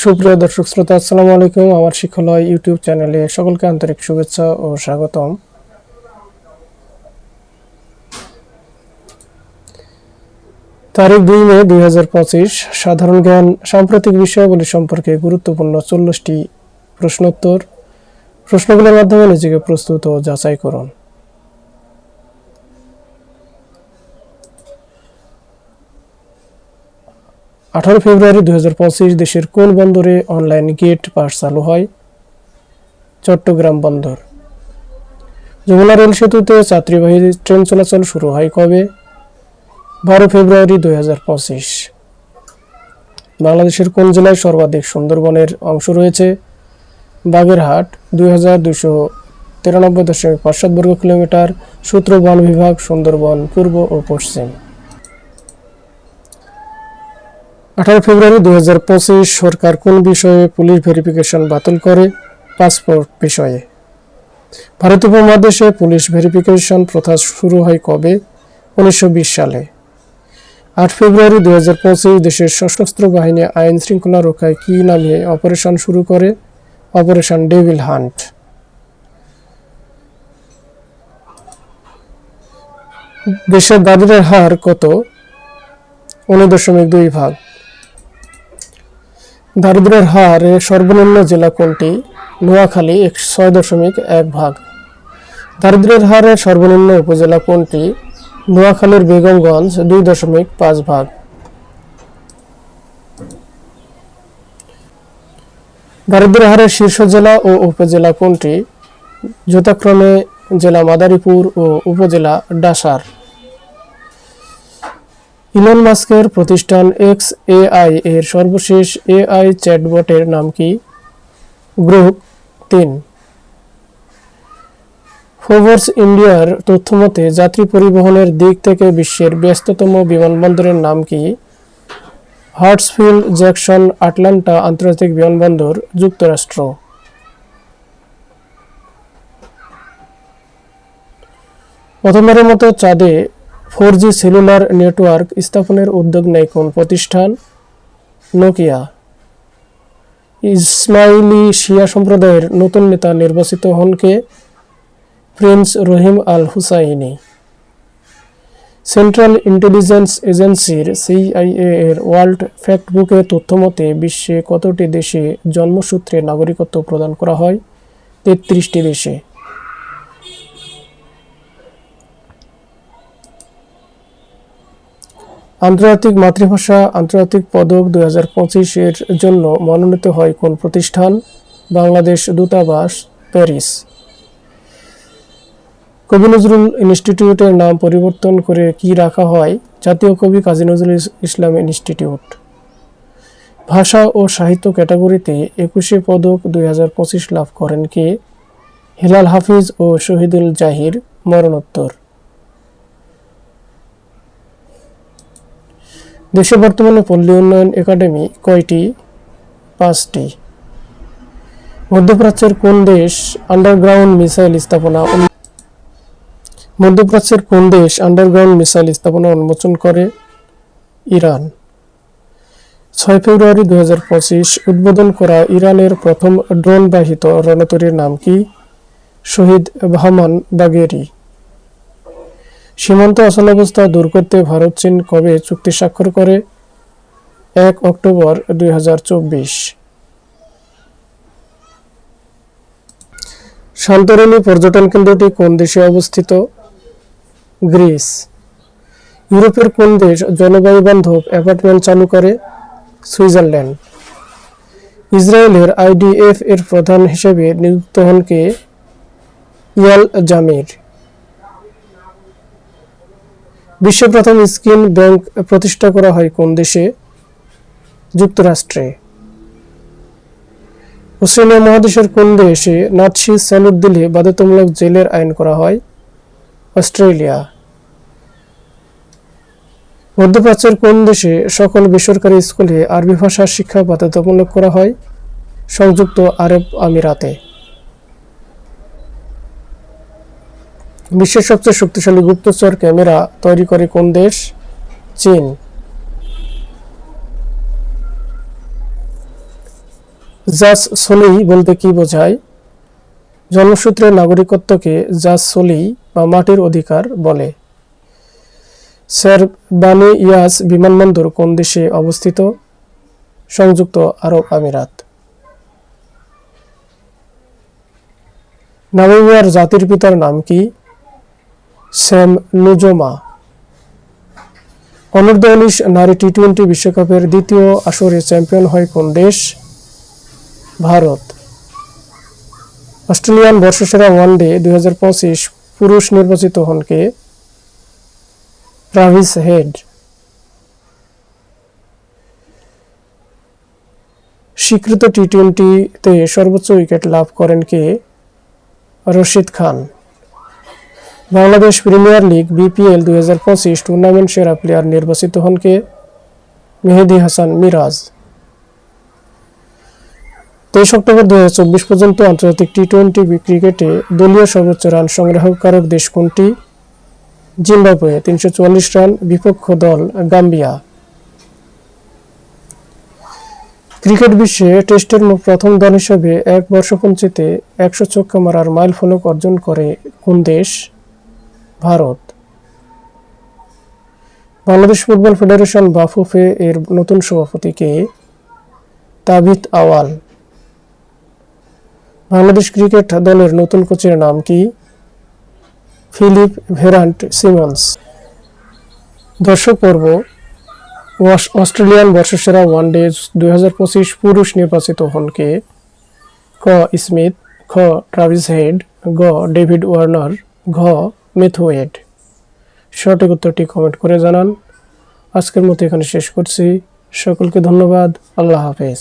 সুপ্রিয় দর্শক শ্রোতা, আসসালামু আলাইকুম। আমার শিক্ষালয় ইউটিউব চ্যানেলে সকলকে আন্তরিক শুভেচ্ছা ও স্বাগতম। তারিখ দুই মে দুই হাজার পঁচিশ। সাধারণ জ্ঞান, সাম্প্রতিক বিষয়াবলী সম্পর্কে গুরুত্বপূর্ণ চল্লিশটি প্রশ্নোত্তর। প্রশ্নগুলোর মাধ্যমে নিজেকে প্রস্তুত ও যাচাই করুন। আঠারো ফেব্রুয়ারি দু হাজার পঁচিশ দেশের কোন বন্দরে অনলাইন গেট পাস চালু হয়? চট্টগ্রাম বন্দর। যমুনা রেল সেতুতে যাত্রীবাহী ট্রেন চলাচল শুরু হয় কবে? বারো ফেব্রুয়ারি দু হাজার পঁচিশ। বাংলাদেশের কোন জেলায় সর্বাধিক সুন্দরবনের অংশ রয়েছে? বাগেরহাট, দুই হাজার দুশো তিরানব্বই দশমিক পাঁচ সাত বর্গ কিলোমিটার সূত্র বন বিভাগ, সুন্দরবন, পূর্ব ও পশ্চিম। আঠারো ফেব্রুয়ারি দু হাজার পঁচিশ সরকার কোন বিষয়ে পুলিশ ভেরিফিকেশন বাতিল করে? পাসপোর্ট বিষয়ে। ভারত উপমহাদেশে পুলিশ ভেরিফিকেশন প্রথা শুরু হয় কবে? উনিশশো বিশ সালে। আট ফেব্রুয়ারি দুই দেশের সশস্ত্র বাহিনী আইন শৃঙ্খলা রক্ষায় কি নামে অপারেশন শুরু করে? Operation devil hunt. দেশের দারিদ্রের হার কত? উনিশ দশমিক দুই ভাগ। দারিদ্রের হারে সর্বনিম্ন জেলা কোনটি? নোয়াখালী ছয় দশমিক এক ভাগ। দারিদ্রের হারে সর্বনিম্ন উপজেলা কোনটি? নোয়াখালীর বেগমগঞ্জ দুই দশমিক পাঁচ ভাগ। দারিদ্রের হারের শীর্ষ জেলা ও উপজেলা কোনটি? যথাক্রমে জেলা মাদারীপুর ও উপজেলা ডাসার। ইলন মাস্কের প্রতিষ্ঠান এক্স এআই এর সর্বশেষ এআই চ্যাটবটের নাম কি? গ্রুপ তিন। ফোর্বস ইন্ডিয়ার তথ্যমতে, যাত্রী পরিবহনের দিক থেকে বিশ্বের ব্যস্ততম বিমানবন্দরের নাম কি? হার্টসফিল্ড, জ্যাকসন, আটলান্টা আন্তর্জাতিক বিমানবন্দর, যুক্তরাষ্ট্র। প্রথমবারের মতো চাঁদে ফোর জি সেলুলার নেটওয়ার্ক স্থাপনের উদ্যোগ নেয় কোন প্রতিষ্ঠান? নোকিয়া। ইসমাইলি শিয়া সম্প্রদায়ের নতুন নেতা নির্বাচিত হন কে? Prince Rahim Al Hussaini. Central intelligence এজেন্সির সিআইএ এর ওয়ার্ল্ড ফ্যাক্টবুকে তথ্যমতে বিশ্বে কতটি দেশে জন্মসূত্রে নাগরিকত্ব প্রদান করা হয়? তেত্রিশটি দেশে। আন্তর্জাতিক মাতৃভাষা আন্তর্জাতিক পদক হাজার পঁচিশের জন্য মনোনীত হয় কোন প্রতিষ্ঠান? বাংলাদেশ দূতাবাস, প্যারিস। কবি নজরুল ইনস্টিটিউটের নাম পরিবর্তন করে কি রাখা হয়? জাতীয় কবি কাজী নজরুল ইসলাম ইনস্টিটিউট। ভাষা ও সাহিত্য ক্যাটাগরিতে একুশে পদক দুই হাজার পঁচিশ লাভ করেন কে? হিলাল হাফিজ ও শহীদুল জাহির মরণোত্তর। দেশে বর্তমানে পল্লী উন্নয়ন একাডেমি কয়টি? পাঁচটি। মধ্যপ্রাচ্যের কোন দেশ আন্ডারগ্রাউন্ড মিসাইল স্থাপনা মধ্যপ্রাচ্যের কোন দেশ আন্ডারগ্রাউন্ড মিসাইল স্থাপনা উন্মোচন করে? ইরান। ছয় ফেব্রুয়ারি দুই উদ্বোধন করা ইরানের প্রথম ড্রোন বাহিত রণতরীর নাম কি? শহীদ বাহমান বাগেরি সীমান্ত অচলাবস্থা দূর করতে ভারত, চীন কবে চুক্তি স্বাক্ষর করে? এক অক্টোবর দুই শান্তরণী পর্যটন কেন্দ্রটি কোন দেশে অবস্থিত? গ্রিস। ইউরোপের কোন দেশ জলবায়ু বান্ধব অ্যাপার্টমেন্ট চালু করে? সুইজারল্যান্ড। ইসরায়েলের আইডিএফ এর প্রধান হিসেবে নিযুক্ত হন কে? ইয়াল জামির। বিশ্বের প্রথম স্কিন ব্যাংক প্রতিষ্ঠা করা হয় কোন দেশে? যুক্তরাষ্ট্রে। অস্ট্রেলিয়া মহাদেশের কোন দেশে নাৎসি স্যালুট বাধ্যতামূলক জেলের আইন করা হয়? অস্ট্রেলিয়া। মধ্যপ্রাচ্যের কোন দেশে সকল বেসরকারি স্কুলে আরবি ভাষার শিক্ষা বাধ্যতামূলক করা হয়? সংযুক্ত আরব আমিরাতে। বিশ্বের সবচেয়ে শক্তিশালী গুপ্তচর ক্যামেরা তৈরি করে কোন দেশ? চীন। জাস সলি বলতে কি বোঝায়? জন্মসূত্রে নাগরিকত্বকে জাস সলি বা মাটির অধিকার বলে। স্যার বানি ইয়াস বিমানবন্দর কোন দেশে অবস্থিত? সংযুক্ত আরব আমিরাত। নামিবিয়ার জাতির পিতার নাম কি? Sam Nujoma. অনূর্ধ্ব উনিশ নারী টি টোয়েন্টি বিশ্বকাপের দ্বিতীয় আসরে চ্যাম্পিয়ন হয় কোন দেশ? ভারত। অস্ট্রেলিয়ান বর্ষসেরা ওয়ানডে দুই হাজার পঁচিশ পুরুষ নির্বাচিত হন কে? Travis head. স্বীকৃত টি টোয়েন্টিতে সর্বোচ্চ উইকেট লাভ করেন কে? Rashid Khan. Bangladesh premier league, BPL দুই হাজার পঁচিশ টুর্নামেন্ট সেরা প্লেয়ার নির্বাচিত হন কে? মেহেদি হাসান মিরাজ। তেইশ অক্টোবর দুই হাজার চব্বিশ পর্যন্ত আন্তর্জাতিক টি টোয়েন্টি ক্রিকেটে দলীয় সর্বোচ্চ রান সংগ্রাহকারক দেশ কোনটি? জিম্বাবুয়ে, তিনশো চুয়াল্লিশ রান বিপক্ষ দল গাম্বিয়া। ক্রিকেট বিশ্বে টেস্টের প্রথম দল হিসেবে এক বর্ষপঞ্চিতে একশো ছক্কা মারার মাইল ফলক অর্জন করে কোন দেশ? ভারত। বাংলাদেশ ফুটবল ফেডারেশন বা ফুফে এর নতুন সভাপতি কে? তাবিত আওয়াল। বাংলাদেশ ক্রিকেট দলের নতুন কোচের নাম কি? Philip Verant Simmons. দর্শক পর্ব অস্ট্রেলিয়ান বর্ষসেরা ওয়ানডে দুই হাজার পঁচিশ পুরুষ নির্বাচিত হন কে? ক. স্মিথ, খ. ট্রাভিস হেড, গ. ডেভিড ওয়ার্নার, ঘ. মেথওয়েড সঠিক উত্তরটি কমেন্ট করে জানান। আজকের মতো এখানে শেষ করছি। সকলকে ধন্যবাদ। আল্লাহ হাফেজ।